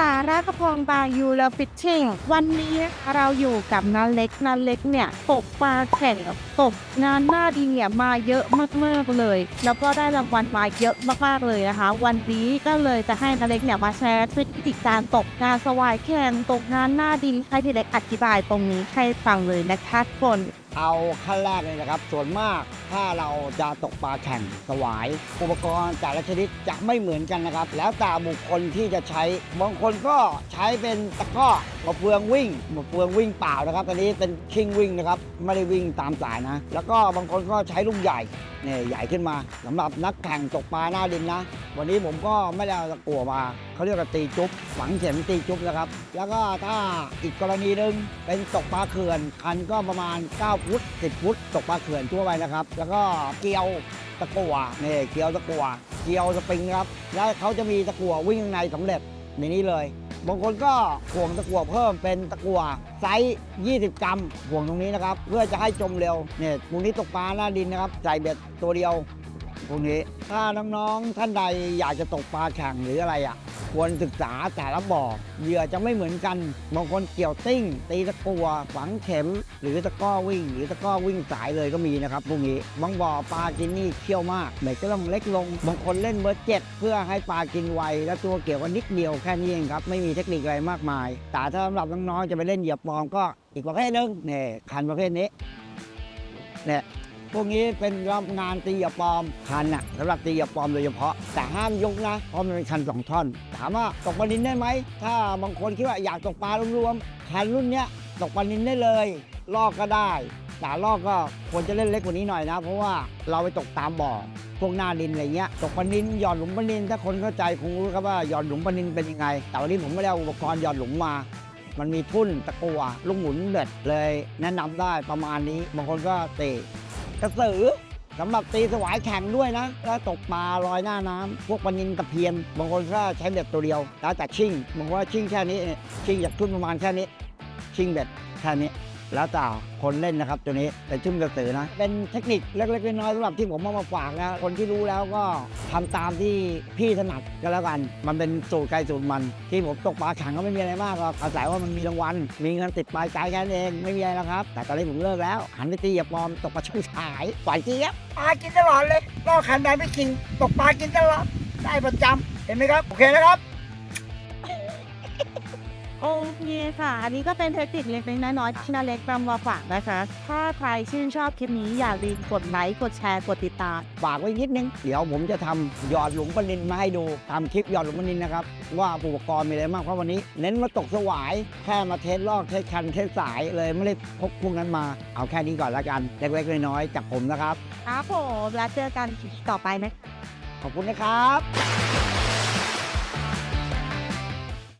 a สาระกระพงบายูแลฟิชชิ่งวันนี้เราอยู่กับนาเล็กนาเล็กเนี่ยตกปลาแข่งตกงานหน้าดีเนี่ยมาเยอะมากๆเลย แล้วก็ได้รางวัลมาเยอะมากๆเลยนะคะ วันนี้ก็เลยจะให้นาเล็กเนี่ยมาแชร์เทคนิคการตกงานสวายแข่งตกงานหน้าดินให้พี่เล็กอธิบายตรงนี้ให้ฟังเลยนะคะทุกคนเอาขั้นแรกเลยนะครับ ส่วนมากถ้าเราจะตกปลาแข่งสวาย อุปกรณ์แต่ละชนิดจะไม่เหมือนกันนะครับ แล้วแต่บุคคลที่จะใช้บางคนก็ก็ใช้เป็นตะกร้อมาเฟืองวิ่งมาเฟืองวิ่งเปล่านะครับตอนนี้เป็นชิงวิ่งนะครับไม่ได้วิ่งตามสายนะ แล้วก็บางคนก็ใช้ลูกใหญ่เนี่ยใหญ่ขึ้นมาสำหรับนักแข่งตกปลาหน้าดินนะ วันนี้ผมก็ไม่ได้เอาตะกั่วมาเขาเรียกว่าตีจุ๊บฝังเข็มตีจุ๊บนะครับ แล้วก็ถ้าอีกกรณีหนึ่งเป็นตกปลาเขื่อนคันก็ประมาณ 9 ฟุต 10 ฟุต ตกปลาเขื่อนทั่วไปนะครับ แล้วก็เกลียวตะกั่วเนี่ยเกลียวตะกั่วเกลียวสปริงนะครับ แล้วเขาจะมีตะกั่ววิ่งข้างในสำเร็จในนี้เลย บางคนก็ห่วงตะกั่วเพิ่มเป็นตะกั่วไซส์20 กรัมห่วงตรงนี้นะครับ เพื่อจะให้จมเร็วเนี่ยพวกนี้ตกปลาหน้าดินนะครับใส่เบ็ดตัวเดียวพวกนี้ ถ้าน้องๆท่านใดอยากจะตกปลาแข่งหรืออะไรอะ ควรศึกษาแต่ละบ่อเหยื่อจะไม่เหมือนกัน บางคนเกี่ยวติ้ง ตีตะกัวฝังเข็ม หรือตะก้อวิ่ง หรือตะก้อวิ่งสายเลยก็มีนะครับพวกนี้ บางบ่อปลากินนี่เขี้ยวมากเบ็ดก็ต้องเล็กลง บางคนเล่นเบอร์เจ็ดเพื่อให้ปลากินไว แล้วตัวเกี่ยวกันนิดเดียวแค่นี้เองครับ ไม่มีเทคนิคอะไรมากมาย แต่ถ้าสำหรับน้องๆจะไปเล่นเหยื่อปลอมก็อีกประเภทหนึ่งเนี่ยคันประเภทนี้เนี่ย พวกนี้เป็นรับงานตียาปลอมคันน่ะสำหรับตียาปลอมโดยเฉพาะ แต่ห้ามยกนะ เพราะมันเป็นคันสองท่อน ถามว่าตกปลานินได้ไหม ถ้าบางคนคิดว่าอยากตกปลารวมๆคันรุ่นเนี้ยตกปลานินได้เลยลอกก็ได้แต่ลอกก็ควรจะเล่นเล็กกว่านี้หน่อยนะ เพราะว่าเราไปตกตามบ่อพวกหน้าดินอะไรเงี้ยตกปลานินหย่อนหลุมปลานินถ้าคนเข้าใจคงรู้ครับว่าหย่อนหลุมปลานินเป็นยังไง แต่วันนี้ผมไม่ได้อุปกรณ์หย่อนหลุมมา มันมีทุ่นตะกัวลูกหมุนเด็ดเลย แนะนำได้ประมาณนี้บางคนก็เตะ กระสือสำหรับตีสวายแข่งด้วยนะแล้วตกปลาลอยหน้าน้ำพวกปลานินตะเพียน บางคนก็ใช้เบ็ดตัวเดียว แล้วแต่ชิ่งบางคนว่าชิ่งแค่นี้ชิ่งจากทุ่นประมาณแค่นี้ ชิ่งเบ็ดแค่นี้ แล้วแต่คนเล่นนะครับตัวนี้เป็นชุ่มกระสือนะ เป็นเทคนิคเล็กๆน้อยๆสำหรับที่ผมเอามาฝากนะคนที่รู้แล้วก็ทำตามที่พี่ถนัดก็แล้วกัน มันเป็นสูตรใครสูตรมัน ที่ผมตกปลาข่งก็ไม่มีอะไรมากหรอกอาศัยว่ามันมีรางวัลมีเงินติดปลายใจแค่นั้นเองไม่มีอะไรแล้วครับ แต่ตอนนี้ผมเลิกแล้วหันไปตีเหยียบปลอมตกปลาช่องฉายปล่อยเจี๊ยบปลากินตลอดเลยล่อขันใดไม่กินตกปลากินตลอดได้ประจำเห็นไหมครับโอเคนะครับ โอเคค่ะ อันนี้ก็เป็นเทคนิคเล็กๆน้อยๆที่นาเล็กนำมาฝากนะคะ ถ้าใครชื่นชอบคลิปนี้อย่าลืมกดไลค์ กดแชร์ กดติดตาม ฝากไว้นิดนึง เดี๋ยวผมจะทำหยอดหลุมปลานินมาให้ดูทำคลิปหยอดหลุมปลานินนะครับ ว่าอุปกรณ์มีอะไรบ้างเพราะวันนี้ เน้นมาตกสวาย แค่มาเทสลอกเทสคันเทสสายเลยไม่ได้พกพวกนั้นมา เอาแค่นี้ก่อนละกัน เล็กๆน้อยๆจากผมนะครับ ครับผมแล้วเจอกันต่อไปนะ ขอบคุณนะครับ